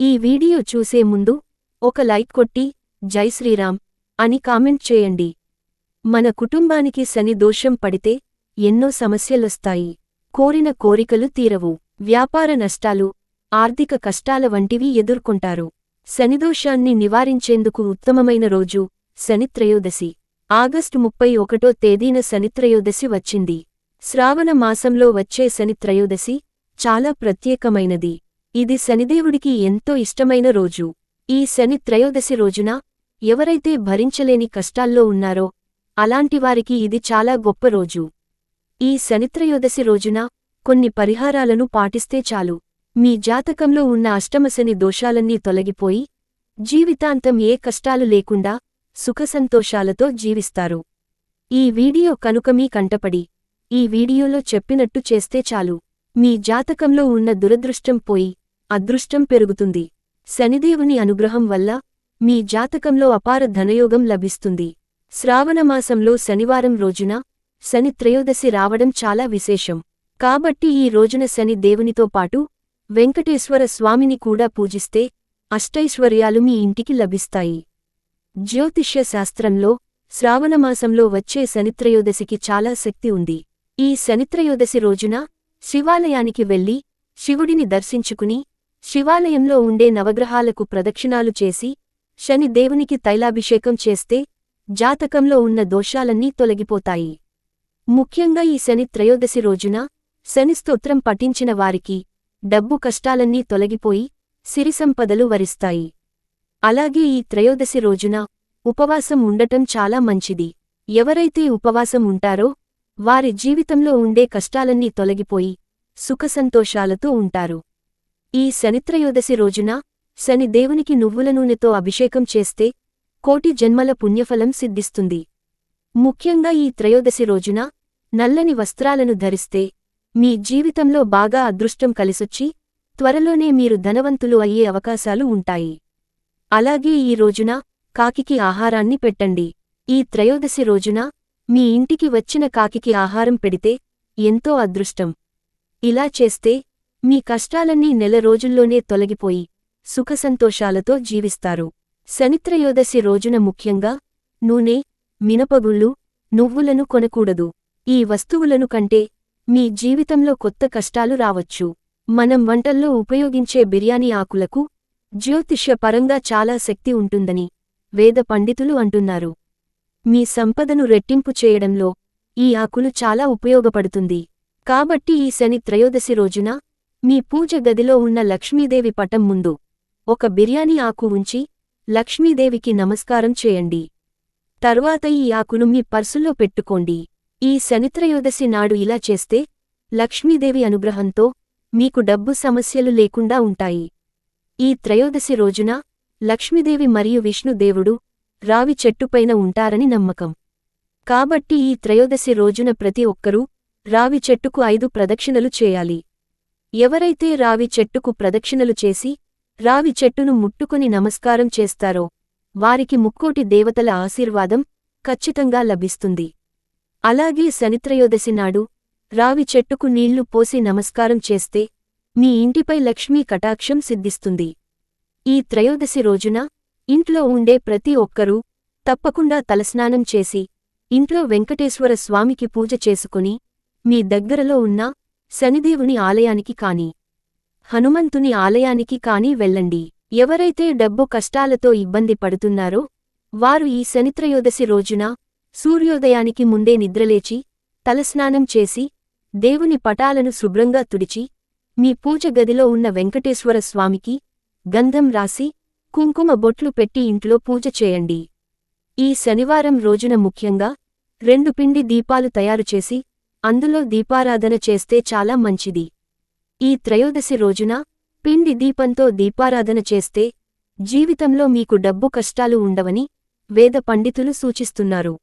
ఈ వీడియో చూసే ముందు ఒక లైక్ కొట్టి జై శ్రీరామ్ అని కామెంట్ చేయండి. మన కుటుంబానికి శని దోషం పడితే ఎన్నో సమస్యలొస్తాయి. కోరిన కోరికలు తీరవు. వ్యాపార నష్టాలు ఆర్థిక కష్టాల వంటివి ఎదుర్కొంటారు. శనిదోషాన్ని నివారించేందుకు ఉత్తమమైన రోజు శనిత్రయోదశి ఆగస్టు ముప్పై ఒకటో తేదీన శనిత్రయోదశి వచ్చింది. శ్రావణ మాసంలో వచ్చే శనిత్రయోదశి చాలా ప్రత్యేకమైనది. ఇది శనిదేవుడికి ఎంతో ఇష్టమైన రోజు. ఈ శని త్రయోదశి రోజున ఎవరైతే భరించలేని కష్టాల్లో ఉన్నారో అలాంటివారికి ఇది చాలా గొప్ప రోజు. ఈ శనిత్రయోదశి రోజున కొన్ని పరిహారాలను పాటిస్తే చాలు. మీ జాతకంలో ఉన్న అష్టమశని దోషాలన్నీ తొలగిపోయి జీవితాంతం ఏ కష్టాలు లేకుండా సుఖసంతోషాలతో జీవిస్తారు. ఈ వీడియో కనుక మీ కంటపడి ఈ వీడియోలో చెప్పినట్టు చేస్తే చాలు. మీ జాతకంలో ఉన్న దురదృష్టం పోయి అదృష్టం పెరుగుతుంది. శనిదేవుని అనుగ్రహం వల్ల మీ జాతకంలో అపార ధనయోగం లభిస్తుంది. శ్రావణమాసంలో శనివారం రోజున శని త్రయోదశి రావడం చాలా విశేషం. కాబట్టి ఈ రోజున శని దేవునితో పాటు వెంకటేశ్వర స్వామిని కూడా పూజిస్తే అష్టైశ్వర్యాలు మీ ఇంటికి లభిస్తాయి. జ్యోతిష్య శాస్త్రంలో శ్రావణమాసంలో వచ్చే శనిత్రయోదశికి చాలా శక్తి ఉంది. ఈ శనిత్రయోదశి రోజున శివాలయానికి వెళ్ళి శివుడిని దర్శించుకుని శివాలయంలో ఉండే నవగ్రహాలకు ప్రదక్షిణాలు చేసి శని దేవునికి తైలాభిషేకం చేస్తే జాతకంలో ఉన్న దోషాలన్నీ తొలగిపోతాయి. ముఖ్యంగా ఈ శని త్రయోదశి రోజున శని స్తోత్రం పఠించిన వారికి డబ్బు కష్టాలన్నీ తొలగిపోయి సిరిసంపదలు వరిస్తాయి. అలాగే ఈ త్రయోదశి రోజున ఉపవాసం ఉండటం చాలా మంచిది. ఎవరైతే ఉపవాసం ఉంటారో వారి జీవితంలో ఉండే కష్టాలన్నీ తొలగిపోయి సుఖసంతోషాలతో ఉంటారు. ఈ శనిత్రయోదశి రోజున శని దేవునికి నువ్వుల నూనెతో అభిషేకం చేస్తే కోటి జన్మల పుణ్యఫలం సిద్ధిస్తుంది. ముఖ్యంగా ఈ త్రయోదశి రోజున నల్లని వస్త్రాలను ధరిస్తే మీ జీవితంలో బాగా అదృష్టం కలిసొచ్చి త్వరలోనే మీరు ధనవంతులు అయ్యే అవకాశాలు ఉంటాయి. అలాగే ఈ రోజున కాకికి ఆహారాన్ని పెట్టండి. ఈ త్రయోదశి రోజున మీ ఇంటికి వచ్చిన కాకికి ఆహారం పెడితే ఎంతో అదృష్టం. ఇలా చేస్తే మీ కష్టాలన్నీ నెల రోజుల్లోనే తొలగిపోయి సుఖసంతోషాలతో జీవిస్తారు. శనిత్రయోదశి రోజున ముఖ్యంగా నూనె మినపగుళ్ళు నువ్వులను కొనకూడదు. ఈ వస్తువులను కంటే మీ జీవితంలో కొత్త కష్టాలు రావచ్చు. మనం వంటల్లో ఉపయోగించే బిర్యానీ ఆకులకు జ్యోతిష్య పరంగా చాలా శక్తి ఉంటుందని వేద పండితులు అంటున్నారు. మీ సంపదను రెట్టింపు చేయడంలో ఈ ఆకులు చాలా ఉపయోగపడుతుంది. కాబట్టి ఈ శని త్రయోదశి రోజున మీ పూజ గదిలో ఉన్న లక్ష్మీదేవి పటం ముందు ఒక బిర్యానీ ఆకు ఉంచి లక్ష్మీదేవికి నమస్కారం చేయండి. తరువాత ఈ ఆకును మీ పర్సులో పెట్టుకోండి. ఈ శనిత్రయోదశి నాడు ఇలా చేస్తే లక్ష్మీదేవి అనుగ్రహంతో మీకు డబ్బు సమస్యలు లేకుండా ఉంటాయి. ఈ త్రయోదశి రోజున లక్ష్మీదేవి మరియు విష్ణుదేవుడు రావి చెట్టుపైన ఉంటారని నమ్మకం. కాబట్టి ఈ త్రయోదశి రోజున ప్రతి ఒక్కరూ రావి చెట్టుకు ఐదు ప్రదక్షిణలు చేయాలి. ఎవరైతే రావి చెట్టుకు ప్రదక్షిణలు చేసి రావి చెట్టును ముట్టుకుని నమస్కారం చేస్తారో వారికి ముక్కోటి దేవతల ఆశీర్వాదం ఖచ్చితంగా లభిస్తుంది. అలాగే శనిత్రయోదశి నాడు రావి చెట్టుకు నీళ్ళు పోసి నమస్కారం చేస్తే మీ ఇంటిపై లక్ష్మీ కటాక్షం సిద్ధిస్తుంది. ఈ త్రయోదశి రోజున ఇంట్లో ఉండే ప్రతి ఒక్కరూ తప్పకుండా తలస్నానం చేసి ఇంట్లో వెంకటేశ్వర స్వామికి పూజ చేసుకుని మీ దగ్గరలో ఉన్న శనిదేవుని ఆలయానికి కాని హనుమంతుని ఆలయానికి కాని వెళ్ళండి. ఎవరైతే డబ్బు కష్టాలతో ఇబ్బంది పడుతున్నారో వారు ఈ శనిత్రయోదశి రోజున సూర్యోదయానికి ముందే నిద్రలేచి తలస్నానం చేసి దేవుని పటాలను శుభ్రంగా తుడిచి మీ పూజ గదిలో ఉన్న వెంకటేశ్వర స్వామికి గంధం రాసి కుంకుమ బొట్లు పెట్టి ఇంట్లో పూజ చేయండి. ఈ శనివారం రోజున ముఖ్యంగా రెండు పిండి దీపాలు తయారుచేసి అందులో దీపారాధన చేస్తే చాలా మంచిది. ఈ త్రయోదశి రోజున పిండి దీపంతో దీపారాధన చేస్తే జీవితంలో మీకు డబ్బు కష్టాలు ఉండవని వేద పండితులు సూచిస్తున్నారు.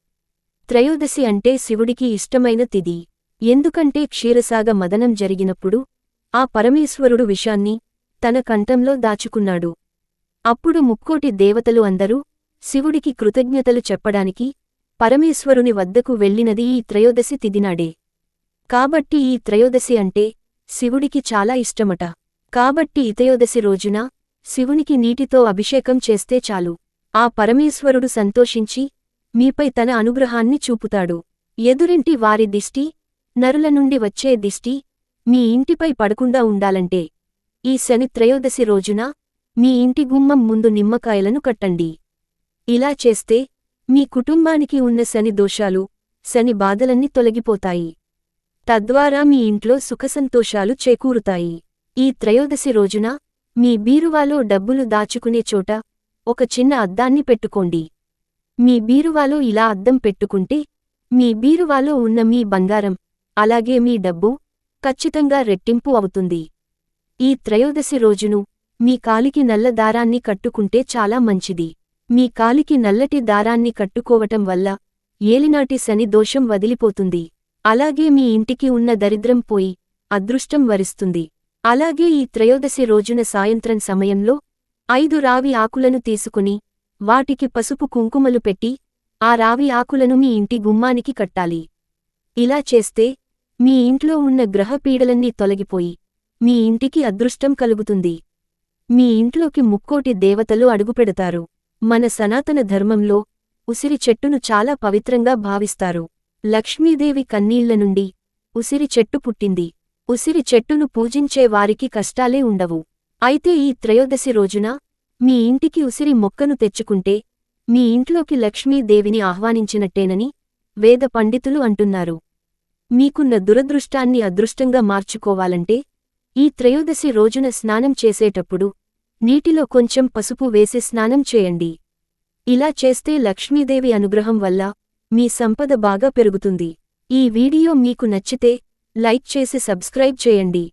త్రయోదశి అంటే శివుడికి ఇష్టమైన తిది ఎందుకంటే క్షీరసాగ మదనం జరిగినప్పుడు ఆ పరమేశ్వరుడు విషాన్ని తన కంఠంలో దాచుకున్నాడు. అప్పుడు ముక్కోటి దేవతలు అందరూ శివుడికి కృతజ్ఞతలు చెప్పడానికి పరమేశ్వరుని వద్దకు వెళ్ళినది ఈ త్రయోదశి తిదినాడే కాబట్టి ఈ త్రయోదశి అంటే శివుడికి చాలా ఇష్టమట. కాబట్టి ఇతయోదశి రోజున శివునికి నీటితో అభిషేకం చేస్తే చాలు. ఆ పరమేశ్వరుడు సంతోషించి మీపై తన అనుగ్రహాన్ని చూపుతాడు. ఎదురింటి వారి దిష్టి నరుల నుండి వచ్చే దిష్టి మీ ఇంటిపై పడకుండా ఉండాలంటే ఈ శని త్రయోదశి రోజున మీ ఇంటి గుమ్మం ముందు నిమ్మకాయలను కట్టండి. ఇలా చేస్తే మీ కుటుంబానికి ఉన్న శని దోషాలు శని బాధలన్నీ తొలగిపోతాయి. తద్వారా మీ ఇంట్లో సుఖసంతోషాలు చేకూరుతాయి. ఈ త్రయోదశి రోజున మీ బీరువాలో డబ్బులు దాచుకునే చోట ఒక చిన్న అద్దాన్ని పెట్టుకోండి. మీ బీరువాలో ఇలా అద్దం పెట్టుకుంటే మీ బీరువాలో ఉన్న మీ బంగారం అలాగే మీ డబ్బు ఖచ్చితంగా రెట్టింపు అవుతుంది. ఈ త్రయోదశి రోజును మీ కాలికి నల్ల దారాన్ని కట్టుకుంటే చాలా మంచిది. మీ కాలికి నల్లటి దారాన్ని కట్టుకోవటం వల్ల ఏలినాటి శని దోషం వదిలిపోతుంది. అలాగే మీ ఇంటికి ఉన్న దరిద్రం పోయి అదృష్టం వరిస్తుంది. అలాగే ఈ త్రయోదశి రోజున సాయంత్రం సమయంలో ఐదు రావి ఆకులను తీసుకుని వాటికి పసుపు కుంకుమలు పెట్టి ఆ రావి ఆకులను మీ ఇంటి గుమ్మానికి కట్టాలి. ఇలా చేస్తే మీ ఇంట్లో ఉన్న గ్రహపీడలన్నీ తొలగిపోయి మీ ఇంటికి అదృష్టం కలుగుతుంది. మీ ఇంట్లోకి ముక్కోటి దేవతలు అడుగుపెడతారు. మన సనాతన ధర్మంలో ఉసిరి చెట్టును చాలా పవిత్రంగా భావిస్తారు. లక్ష్మీదేవి కన్నీళ్ళ నుండి ఉసిరి చెట్టు పుట్టింది. ఉసిరి చెట్టును పూజించే వారికి కష్టాలే ఉండవు. అయితే ఈ త్రయోదశి రోజున మీ ఇంటికి ఉసిరి మొక్కను తెచ్చుకుంటే మీ ఇంట్లోకి లక్ష్మీదేవిని ఆహ్వానించినట్టేనని వేద పండితులు అంటున్నారు. మీకున్న దురదృష్టాన్ని అదృష్టంగా మార్చుకోవాలంటే ఈ త్రయోదశి రోజున స్నానం చేసేటప్పుడు నీటిలో కొంచెం పసుపు వేసి స్నానం చేయండి. ఇలా చేస్తే లక్ష్మీదేవి అనుగ్రహం వల్ల మీ సంపద బాగా పెరుగుతుంది. ఈ వీడియో మీకు నచ్చితే లైక్ చేసి సబ్స్క్రైబ్ చేయండి.